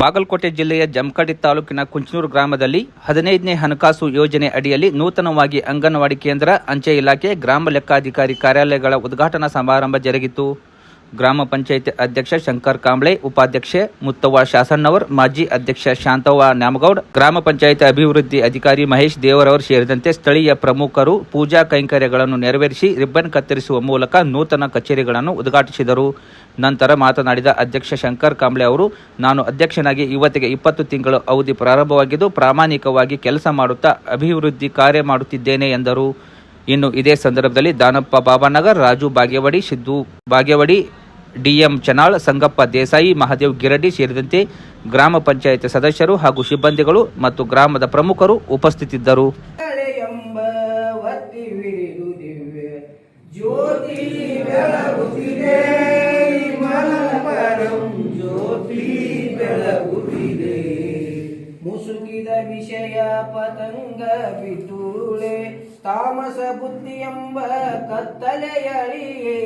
ಬಾಗಲಕೋಟೆ ಜಿಲ್ಲೆಯ ಜಮಖಂಡಿ ತಾಲೂಕಿನ ಕುಂಚನೂರು ಗ್ರಾಮದಲ್ಲಿ ಹದಿನೈದನೇ ಹಣಕಾಸು ಯೋಜನೆ ಅಡಿಯಲ್ಲಿ ನೂತನವಾಗಿ ಅಂಗನವಾಡಿ ಕೇಂದ್ರ ಅಂಚೆ ಇಲಾಖೆ ಗ್ರಾಮ ಲೆಕ್ಕಾಧಿಕಾರಿ ಕಾರ್ಯಾಲಯಗಳ ಉದ್ಘಾಟನಾ ಸಮಾರಂಭ ಜರುಗಿತು. ಗ್ರಾಮ ಪಂಚಾಯತ್ ಅಧ್ಯಕ್ಷ ಶಂಕರ್ ಕಾಂಬ್ಳೆ, ಉಪಾಧ್ಯಕ್ಷೆ ಮುತ್ತವ್ವ ಶಾಸಣ್ಣವರ್, ಮಾಜಿ ಅಧ್ಯಕ್ಷ ಶಾಂತವ್ವ ನ್ಯಾಮಗೌಡ್, ಗ್ರಾಮ ಪಂಚಾಯತ್ ಅಭಿವೃದ್ಧಿ ಅಧಿಕಾರಿ ಮಹೇಶ್ ದೇವರವರು ಸೇರಿದಂತೆ ಸ್ಥಳೀಯ ಪ್ರಮುಖರು ಪೂಜಾ ಕೈಂಕರ್ಯಗಳನ್ನು ನೆರವೇರಿಸಿ ರಿಬ್ಬನ್ ಕತ್ತರಿಸುವ ಮೂಲಕ ನೂತನ ಕಚೇರಿಗಳನ್ನು ಉದ್ಘಾಟಿಸಿದರು. ನಂತರ ಮಾತನಾಡಿದ ಅಧ್ಯಕ್ಷ ಶಂಕರ್ ಕಾಂಬ್ಳೆ ಅವರು, ನಾನು ಅಧ್ಯಕ್ಷನಾಗಿ ಇವತ್ತಿಗೆ ಇಪ್ಪತ್ತು ತಿಂಗಳು ಅವಧಿ ಪ್ರಾರಂಭವಾಗಿದ್ದು ಪ್ರಾಮಾಣಿಕವಾಗಿ ಕೆಲಸ ಮಾಡುತ್ತಾ ಅಭಿವೃದ್ಧಿ ಕಾರ್ಯ ಮಾಡುತ್ತಿದ್ದೇನೆ ಎಂದರು. ಇನ್ನು ಇದೇ ಸಂದರ್ಭದಲ್ಲಿ ದಾನಪ್ಪ ಬಾಬಾನಗರ್, ರಾಜು ಬಾಗೇವಾಡಿ, ಸಿದ್ದು ಬಾಗೇವಾಡಿ ಡಿಎಂ ಚನಾಳ್, ಸಂಗಪ್ಪ ದೇಸಾಯಿ, ಮಹಾದೇವ್ ಗಿರಡಿ ಸೇರಿದಂತೆ ಗ್ರಾಮ ಪಂಚಾಯತ್ ಸದಸ್ಯರು ಹಾಗೂ ಸಿಬ್ಬಂದಿಗಳು ಮತ್ತು ಗ್ರಾಮದ ಪ್ರಮುಖರು ಉಪಸ್ಥಿತಿದ್ದರು. ಮುಸುಕಿದ ವಿಷಯ ಪತಂಗ ಬಿತ್ತೂಳೆ ತಾಮಸ ಬುದ್ಧಿ ಎಂಬ ಕತ್ತಲೆಯಳಿಯೇ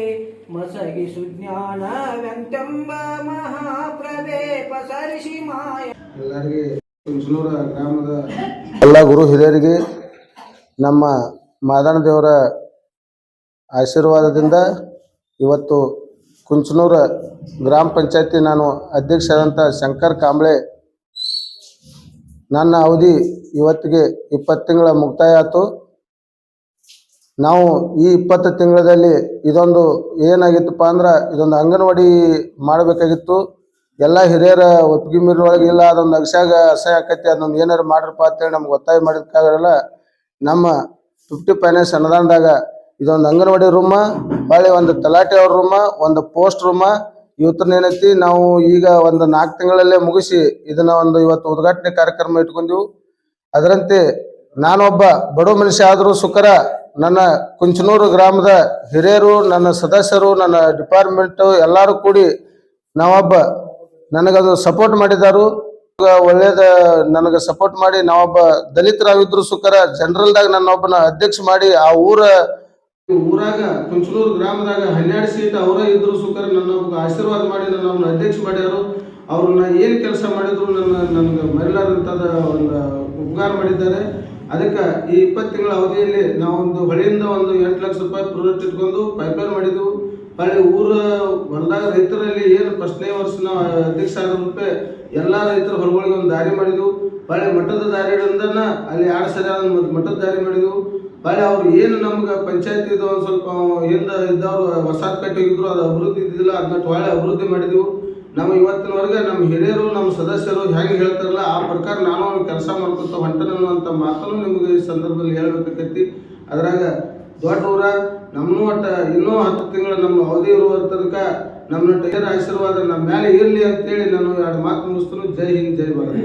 ಮಸಗಿಸು ಜ್ಞಾನವೆಂತೆಂಬ ಮಹಾಪ್ರಭೆ ಪಸರಿಸಿ ಮಾಯ. ಎಲ್ಲರಿಗೆ ಕುಂಚನೂರ ಗ್ರಾಮದ ಎಲ್ಲ ಗುರು ಹಿರಿಯರಿಗೆ ನಮ್ಮ ಮಾದನ ದೇವರ ಆಶೀರ್ವಾದದಿಂದ ಇವತ್ತು ಕುಂಚನೂರ ಗ್ರಾಮ ಪಂಚಾಯತಿ ನಾನು ಅಧ್ಯಕ್ಷರಾದಂಥ ಶಂಕರ್ ಕಾಂಬ್ಳೆ ನನ್ನ ಅವಧಿ ಇವತ್ತಿಗೆ ಇಪ್ಪತ್ತು ತಿಂಗಳ ಮುಕ್ತಾಯ ಆಯಿತು ನಾವು ಈ ಇಪ್ಪತ್ತು ತಿಂಗಳಲ್ಲಿ ಇದೊಂದು ಏನಾಗಿತ್ತಪ್ಪ ಅಂದ್ರೆ ಇದೊಂದು ಅಂಗನವಾಡಿ ಮಾಡಬೇಕಾಗಿತ್ತು. ಎಲ್ಲ ಹಿರಿಯರ ಒಪ್ಪಿಗೆ ಮೀರೊಳಗೆ ಇಲ್ಲ, ಅದೊಂದು ಅಗಸಾಗ ಅಸಹ್ಯ ಆಕೈತಿ, ಅದೊಂದು ಏನಾರು ಮಾಡ್ರಪ್ಪ ಅಂತೇಳಿ ನಮ್ಗೆ ಒತ್ತಾಯ ಮಾಡಿದಕ್ಕಾಗಲ್ಲ ನಮ್ಮ ಫಿಫ್ಟಿ ಫೈನಾನ್ಸ್ ಅನುದಾನದಾಗ ಇದೊಂದು ಅಂಗನವಾಡಿ ರೂಮ ಹೊಳ್ಳಿ ಒಂದು ತಲಾಟೆ ಅವ್ರ ರೂಮ, ಒಂದು ಪೋಸ್ಟ್ ರೂಮ ಇವತ್ತನ್ನ ಏನೈತಿ, ನಾವು ಈಗ ಒಂದು ನಾಲ್ಕು ತಿಂಗಳಲ್ಲೇ ಮುಗಿಸಿ ಇದನ್ನ ಒಂದು ಇವತ್ತು ಉದ್ಘಾಟನೆ ಕಾರ್ಯಕ್ರಮ ಇಟ್ಕೊಂಡೆವು. ಅದರಂತೆ ನಾನೊಬ್ಬ ಬಡ ಮನುಷ್ಯ ಆದರೂ ಸುಖರ, ನನ್ನ ಕುಂಚನೂರು ಗ್ರಾಮದ ಹಿರಿಯರು, ನನ್ನ ಸದಸ್ಯರು, ನನ್ನ ಡಿಪಾರ್ಟ್ಮೆಂಟ್ ಎಲ್ಲರೂ ಕೂಡಿ ನಾವೊಬ್ಬ, ನನಗದು ಸಪೋರ್ಟ್ ಮಾಡಿದಾರು. ಒಳ್ಳೆಯದ ನನಗೆ ಸಪೋರ್ಟ್ ಮಾಡಿ ನಾವೊಬ್ಬ ದಲಿತರಾಗಿದ್ರು ಸುಖರ, ಜನರಲ್ದಾಗ ನನ್ನೊಬ್ಬನ ಅಧ್ಯಕ್ಷ ಮಾಡಿ ಆ ಊರ ಊರಾಗ ಕುಂಚನೂರು ಗ್ರಾಮದಾಗ ಹನ್ನೆರಡು ಸೀಟ್ ಅವರೇ ಇದ್ರು ಸುಖರ ನನ್ನ ಆಶೀರ್ವಾದ ಮಾಡಿ ನನ್ನ ಅಧ್ಯಕ್ಷ ಮಾಡ್ಯಾರು. ಅವ್ರನ್ನ ಏನು ಕೆಲಸ ಮಾಡಿದ್ರು ನನ್ನ ನನಗೆ ಮರಿಲಾದಂಥದ ಒಂದು ಉಪಕಾರ ಮಾಡಿದ್ದಾರೆ. ಅದಕ್ಕೆ ಈ ಇಪ್ಪತ್ತು ತಿಂಗಳ ಅವಧಿಯಲ್ಲಿ ನಾವೊಂದು ಹೊಳೆಯಿಂದ ಒಂದು ಎಂಟು ಲಕ್ಷ ರೂಪಾಯಿ ಪ್ರಾಜೆಕ್ಟ್ ಇಟ್ಕೊಂಡು ಪೈಪ್ಲೈನ್ ಮಾಡಿದ್ವು. ಹೊಳ್ಳಿ ಊರ ಹೊಲದಾಗ ರೈತರಲ್ಲಿ ಏನು ಫಸ್ಟ್ನೇ ವರ್ಷ ನಾವು ಅಧ್ಯಕ್ಷ ಆದ ರೂಪಾಯಿ ಎಲ್ಲ ರೈತರ ಹೊಲಗಳಿಗೆ ಒಂದು ದಾರಿ ಮಾಡಿದ್ವು. ಹೊಳ್ಳಿ ಮಠದ ದಾರಿಗಳಿಂದನ ಅಲ್ಲಿ ಎರಡು ಸರಿ ಮಠದ ದಾರಿ ಮಾಡಿದ್ವು. ಹೊಳ್ಳಿ ಅವ್ರು ಏನು ನಮ್ಗೆ ಪಂಚಾಯತ್ ಇದು ಒಂದು ಸ್ವಲ್ಪ ಹಿಂದೆ ಇದ್ದವ್ರು, ಹೊಸಾದ್ ಕಟ್ಟಿದ್ರು ಅದು ಅಭಿವೃದ್ಧಿ ಇದ್ದಿಲ್ಲ ಅದನ್ನ ಟೊಳೆ ಅಭಿವೃದ್ಧಿ ಮಾಡಿದೆವು. ನಮ್ಮ ಇವತ್ತಿನವರೆಗೆ ನಮ್ಮ ಹಿರಿಯರು, ನಮ್ಮ ಸದಸ್ಯರು ಹೇಗೆ ಹೇಳ್ತಾರಲ್ಲ, ಆ ಪ್ರಕಾರ ನಾನು ಕೆಲಸ ಮಾಡ್ಕೊತ ಹೊಂಟನ ಅಂತ ಮಾತನ್ನು ನಿಮಗೆ ಈ ಸಂದರ್ಭದಲ್ಲಿ ಹೇಳ್ಬೇಕಾಕೈತಿ ಅದ್ರಾಗ ದೊಡ್ಡ ಊರ ನಮ್ಮನ್ನು ಒಟ್ಟ ಇನ್ನೂ ಹತ್ತು ತಿಂಗಳು ನಮ್ಮ ಅವಧಿ ಇರುವ ತನಕ ನಮ್ಮನ್ನು ಟೈರ್ ಆಶೀರ್ವಾದ ನಮ್ಮ ಮೇಲೆ ಇರಲಿ ಅಂತೇಳಿ ನಾನು ಎರಡು ಮಾತು ಮುಗಿಸ್ತೀನಿ. ಜೈ ಹಿಂದ್, ಜೈ ಭಾರತ.